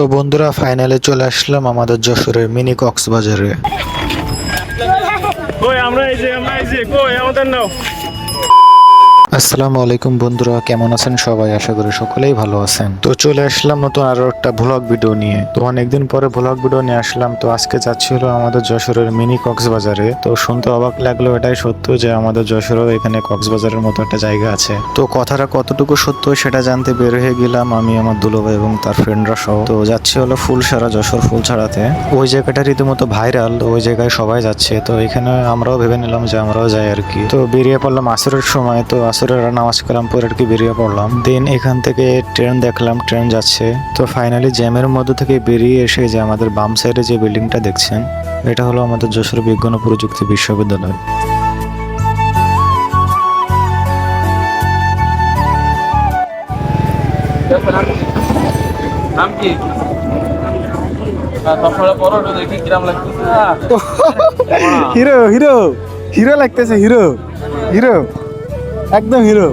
তো বন্ধুরা ফাইনালে চলে আসলাম আমাদের যশোরের মিনি কক্সবাজারে। আমরা এই যে, আমরা এই যে, কই, আমাদের নাও। আসসালামু আলাইকুম বন্ধুরা, কেমন আছেন সবাই? আশা করি সকলেই ভালো আছেন। তো চলে আসলাম নতুন আরও একটা ভ্লগ ভিডিও নিয়ে। তো অনেকদিন পরে ভ্লগ ভিডিও নিয়ে আসলাম। তো আজকে যাচ্ছি হলো আমাদের যশোরের মিনি কক্সবাজারে। তো শুনতে অবাক লাগল, এটাই সত্য যে আমাদের যশোরের এখানে কক্সবাজারের মতো একটা জায়গা আছে। তো কথাটা কতটুকু সত্য সেটা জানতে বের হয়ে গেলাম আমি, আমার দুলোভাই এবং তার ফ্রেন্ডরা সহ। তো যাচ্ছি হলো ফুলসারা যশোর ফুল ছাড়াতে ওই জায়গাটা রীতিমতো ভাইরাল ওই জায়গায় সবাই যাচ্ছে। তো এখানে আমরাও ভেবে নিলাম যে আমরাও যাই আর কি। তো বেরিয়ে পড়লাম আসরের সময়। তো আসরের নামাজ কালাম পরে আর কি বেরিয়ে পড়লাম। দেন এখান থেকে ট্রেন দেখলাম ট্রেন যাচ্ছে। তো ফাইনালি জ্যামের মধ্যে থেকে বেরিয়ে এসে যে আমাদের বাম সাইডে যে বিল্ডিংটা দেখছেন এটা হলো আমাদের যশোর বিজ্ঞান ও প্রযুক্তি বিশ্ববিদ্যালয়। হিরো হিরো হিরো লাগতেছে হিরো। হিরো। একদম হিরো।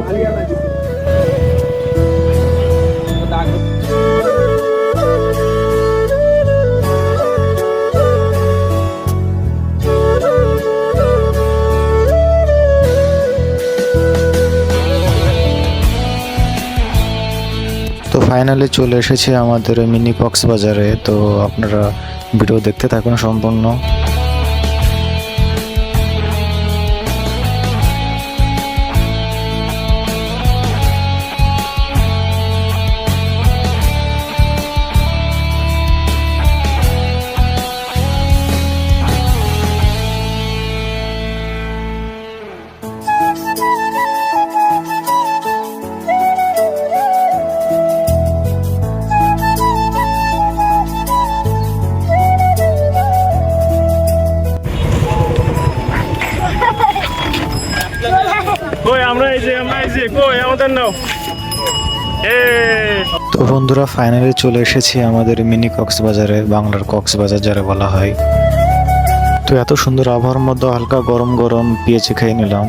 তো ফাইনালি চলে এসেছি আমাদের মিনি কক্সবাজারে তো আপনারা ভিডিও দেখতে থাকুন সম্পূর্ণ। তো বন্ধুরা ফাইনালি চলে এসেছি আমাদের মিনি কক্সবাজারে, বাংলার কক্সবাজার যারা বলা হয়। তো এত সুন্দর আবহাওয়ার মধ্যে হালকা গরম গরম পেঁয়াজি খেয়ে নিলাম।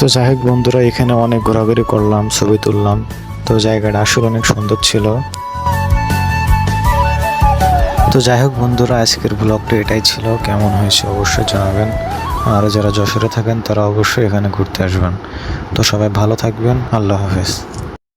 তো যাই হোক বন্ধুরা, এখানে অনেক ঘোরাঘুরি করলাম, ছবি তুললাম। তো জায়গাটা আসলে অনেক সুন্দর ছিল। তো যাই হোক বন্ধুরা, আজকের ব্লগটা এটাই ছিল। কেমন হয়েছে অবশ্যই জানাবেন। আর যারা যশোরে থাকেন, তারা অবশ্যই এখানে ঘুরতে আসবেন। তো সবাই ভালো থাকবেন। আল্লাহ হাফেজ।